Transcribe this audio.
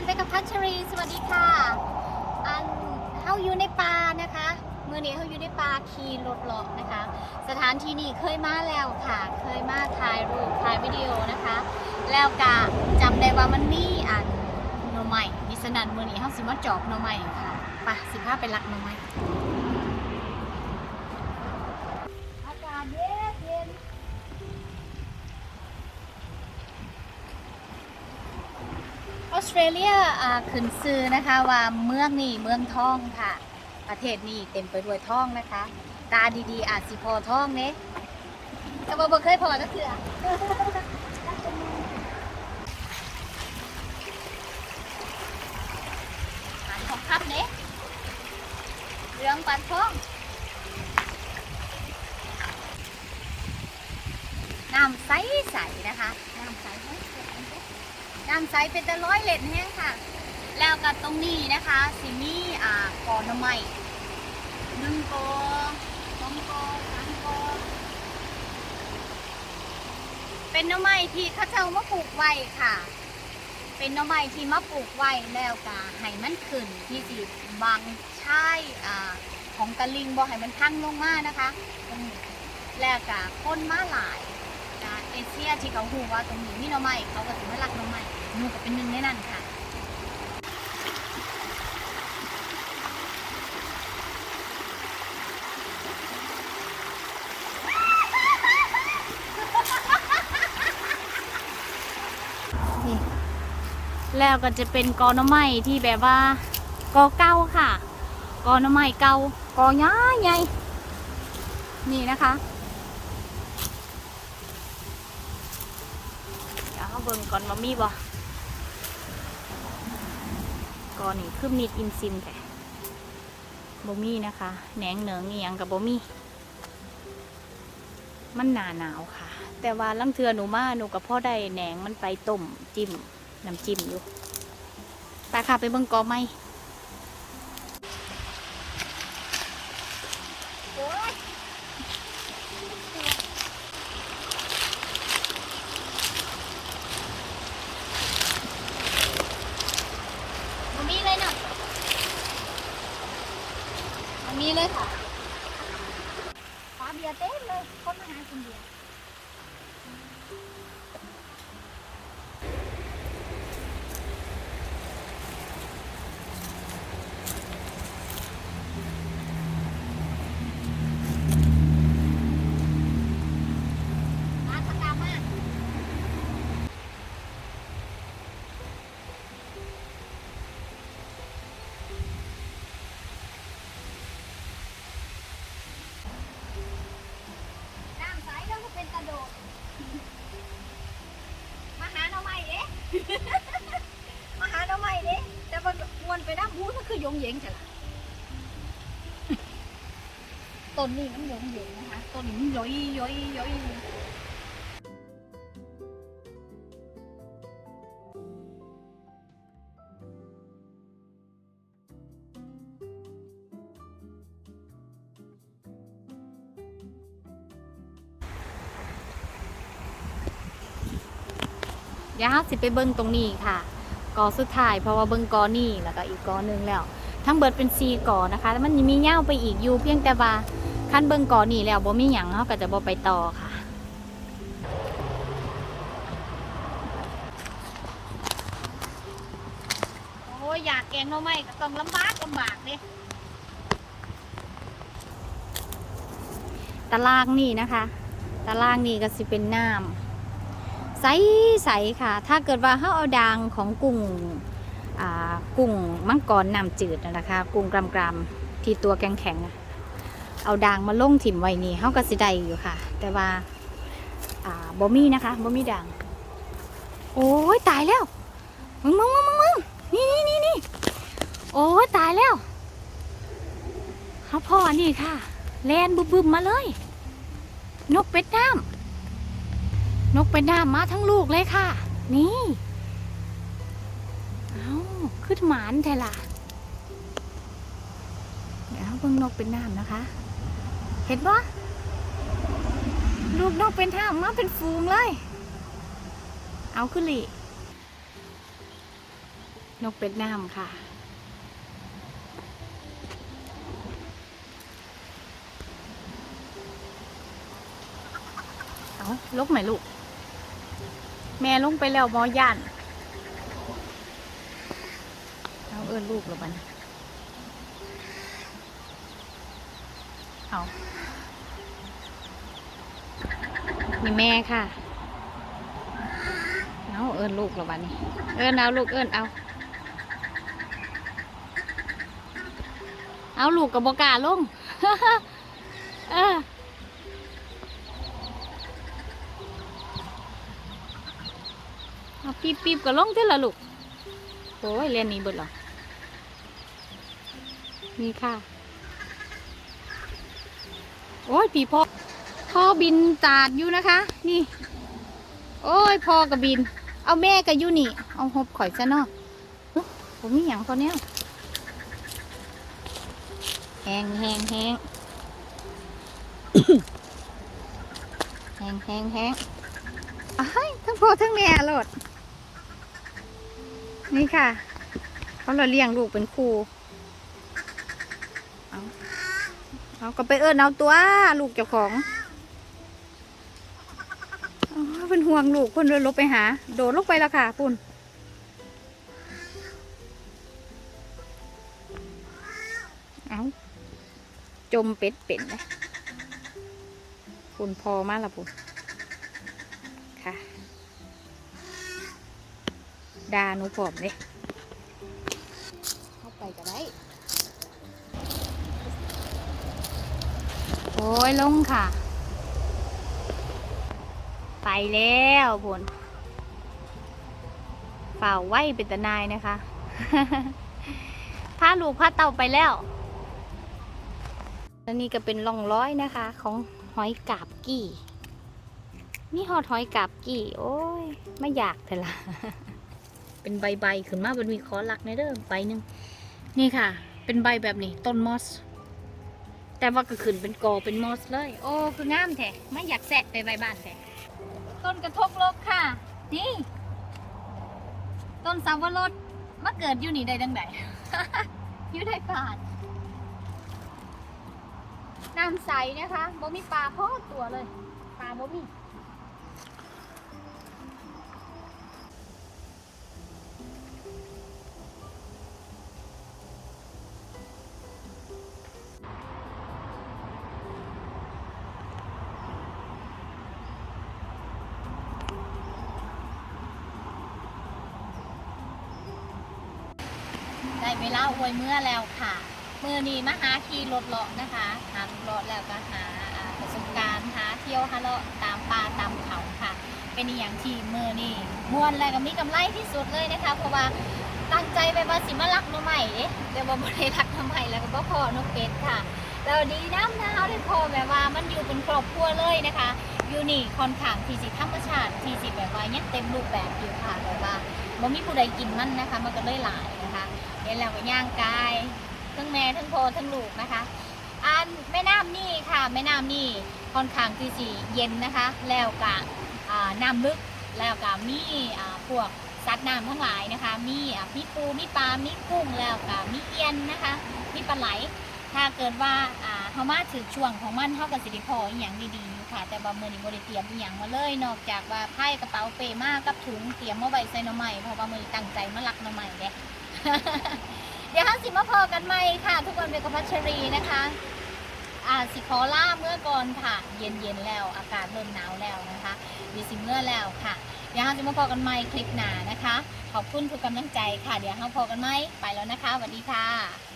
วันไปกับพัชรี สวัสดีค่ะ อันเฮาอยู่ในป่านะคะเมื่อนี้เฮาอยู่ในป่าขี่รถเลาะนะคะ สถานที่นี้เคยมาแล้วค่ะ เคยมาถ่ายรูปถ่ายวิดีโอนะคะ แล้วก็จำได้ว่ามันมีอันหน่อใหม่มิสนันมื่อนี้เฮาสิมาจอบหน่อใหม่ค่ะไปะสิพาไปลักหน่อใหม่ รเลียขึ้นซื้อนะคะว่าเมืองนี่เมืองทองค่ะ ประเทศนี้เต็มไปด้วยทองนะคะ ตาดีๆ อาจสิพอทองเน่แต่ว่าบ่เคยพอก็คือหานทองคำเน่เรื่องปันทองน้ำใสใสๆนะคะ น้ำใส น้ำใสเป็นตะร้อยเหล็ดแห้งค่ะ แล้วก็ตรงนี้นะคะสิมีอ่ากอน่อไม้หนึ่งกอสองกอสามกอเป็นน่อไม้ที่เข้าเจ้ามาปลูกไว้ค่ะ เป็นน่อไม้ที่มาปลูกไว้แล้วก็ให้มันขึ้นที่สิบังใชายอ่าของตะลิงบ่ให้มันพังลงมานะคะตรงนี้แล้วก็คนมาหลายเอเชียที่เขาหูว่าตรงนี้มีน่อไม้เขาก็ถึงมารักน่อไม้ หนูก็เป็นหนึ่งในนั้นค่ะ นี่แล้วก็จะเป็นกอหน่อไม้ที่แบบว่ากอเก่าค่ะ กอหน่อไม้เก่ากอใหญ่ใหญ่นี่นะคะเดี๋ยวเขาเบิ่งก่อนว่ามีบ่ กอนนี่คือมีดอินซินแต่บมี่นะคะแหนงเหนืองเอียงกับบมี่มันหนาหนาวค่ะ แต่ว่าลังเทือหนูมาหนูกับพ่อได้แหนงมันไปต้มจิ้มน้ำจิ้มอยู่ตาค่ะไปเบิ่งกอไม้โอ๊ย มันมีเลยนะมันมีเลยค่ะฟ้าเบียร์เต็มเลย คนมาหากินเบียร์มาสกามมาก น้ำใสแล้วก็เป็นกระโดด มาหาหน่อไม้เด้ มาหาหน่อไม้เด้แต่ว่ามวนไปน้ำพูมันคือยงเหยงใช่ละ ต้นนี้มันยงเหยงนะคะต้นนี้มันย้อยย้อยย้อยเดี๋ยวเราสิไปเบิ้งตรงนี้ค่ะกอสุดท้ายเพราะว่าเบิ้งกอนี่แล้วก็อีกกอหนึงแล้ว ทั้งเบิดเป็นซีกอนะคะแล้วมันมีเง่าไปอีกอยู่เพียงแต่ว่า ขั้นเบิ้งกอนี่แล้วบ่มีหยังเขาก็จะบ่ไปต่อค่ะ โอ้ยอยากแกงหน่อไม้ก็ต้องลำบากลำบากเลยตารางนี่นะคะ ตารางนี่ก็สิเป็นน้ำใสใสๆค่ะ ถ้าเกิดว่าเขาเอาดางของกุ้งอ่ากุ้งมังกรน้ำจืดน่ะนะคะ กุ้งกรำกรำๆที่ตัวแข็งแข็งๆอะ เอาดางมาลงถิ่มไว้นี่เขาก็สิได้อยู่ค่ะ แต่ว่าอ่าบ่มีนะคะบ่มีดาง โอ้ยตายแล้วมึงมึงมึงมึงมึงนี่นี่นี่นี่โอ้ยตายแล้วเขาพ่อนี่ค่ะ แลนบึบบึบมาเลย นกเป็ดน้ำนกเป็ดน้ำมาทั้งลูกเลยค่ะ นี่ เอาขึ้นหมานแท้ล่ะ เบิ่งนกเป็นน้ำนะคะ เห็นปะลูกนกเป็นท่ามาเป็นฟูงเลย เอาขึ้นลีนกเป็ดน้ำค่ะ เอาลกไหมลูก แม่ลงไปแล้วมอย่าน เอาเอิ้นลูกหรือมัน เอานี่แม่ค่ะ เอาเอิ้นลูกหรือมันนี่เอิ้นเอาลูกเอิ้นเอา เอาลูกกับบกล้าลงเออเอาปีบปีบก็ลงเท่าละลูก โอ้ยเรียนหนี้เบิดเหรอนี่ค่ะ โอ้ยปีพ่อพ่อบินตาดอยู่นะคะ นี่ โอ้ยพ่อกับบิน เอาแม่กับอยู่นี่ เอาหบข่อยซะเนาะผมมีอย่างพอเนี้ยแหงแหงแหงแหงแหงแหงอ้ายทั้งพ่อทั้งแม่โลดนี่ค่ะ เขาเราเลี้ยงลูกเป็นครู เอา เอาก็ไปเอิญเอาตัวลูกเจ้าของอเป็นห่วงลูกเพ่นเลยลบไปหา โดดลงไปแล้วค่ะปุ่นเอาจมเป็ดเป็นเลยปุ่นพอมากละปุ่นค่ะดาหนูผอมเลยเข้าไปก็ได้ โอ้ยลงค่ะ ไปแล้วผลฝ่าไหวเป็นตนายนะคะพาลูกพาเต่าไปแล้วแล้วนี่ก็เป็นร่องร้อยนะคะ ของหอยกาบกี่นี่หอดหอยกาบกี่ โอ้ยไม่อยากแต่ละเป็นใบๆขึ้นมาเป็นมีคอหลักในเด้อใบหนึ่งนี่ค่ะ เป็นใบแบบนี้ต้นมอส แต่ว่าก็ขึ้นเป็นกอเป็นมอสเลย โอ้คืองามแท้ไม่อยากแสะไปใบบ้านแท้ต้นกระทกลกค่ะ นี่ ต้นสาวรสมาเกิดอยู่นี่ได้ดังไดอยู่ในป่านน้ำใสนะคะบ่มีปลาพ่อตัวเลย ปลาบ่มี เวลาอวยเมื่อแล้วค่ะ มือนี้มาหาขี่รถเลาะนะคะ หารถเลาะแล้วก็หาประสบการณ์หาเที่ยวหาเลาะตามป่าตามเขาค่ะ เป็นอย่างที่มือนี่มวนและก็มีกำไรที่สุดเลยนะคะ เพราะว่าตั้งใจไปว่าสิมาลักหน้องใหม่เอ๊ะแต่ว่าไม่ได้ลักหน้องใหม่แล้วก็บ่อนกเป็ดค่ะแล้วดีน้ำหนาวได้พอแบบว่ามันอยู่เป็นครอบครัวเลยนะคะอยู่นี่คอนข้างที่สิธรรมชาติที่สิแบบว่ายังเต็มรูปแบบอยู่ค่ะแบบว่าบ่มีผู้ใดกินมันนะคะ มันก็เลยหลาย ห็นแล้วก็ย่างกาย ทั้งแม่ทั้งโพทั้งลูกนะคะ อันแม่น้ำนี่ค่ะแม่น้ำนี่ค่อนข้างที่สีเย็นนะคะ แล้วก็น้ำลึกแล้วก็มีพวกสัตว์น้ำทั้งหลายนะคะ มีมีปูมีปลา มีกุ้งแล้วก็มีเอียนนะคะ มีปลาไหล ถ้าเกิดว่าอ่าเขามาถึงช่วงของมันเขากับสิริพออหย่างดีๆอยู่ค่ะ แต่ว่ามือนี้บริเตรียมอหย่างมาเลย นอกจากว่าไพ่กระเป๋าเปมากกับถุงเตรียมมาไว้ใส่หน่อไม้เพราะว่ามือนี้ตั้งใจมาลักหน่อไม้เด้ เดี๋ยวห้าสิมาพอกันไหมค่ะ ทุกคนเป็นกับพัชรีนะคะอ่าสิขอล่าเมื่อก่อนค่ะ เย็นเย็นแล้วอากาศเริ่มหนาวแล้วนะคะดีสิเมื่อแล้วค่ะ เดี๋ยวห้าสิมาพอกันไหมคลิปหน้านะคะ ขอบคุณทุกกำลังใจค่ะ เดี๋ยวห้าพอกันไหมไปแล้วนะคะสวัสดีค่ะ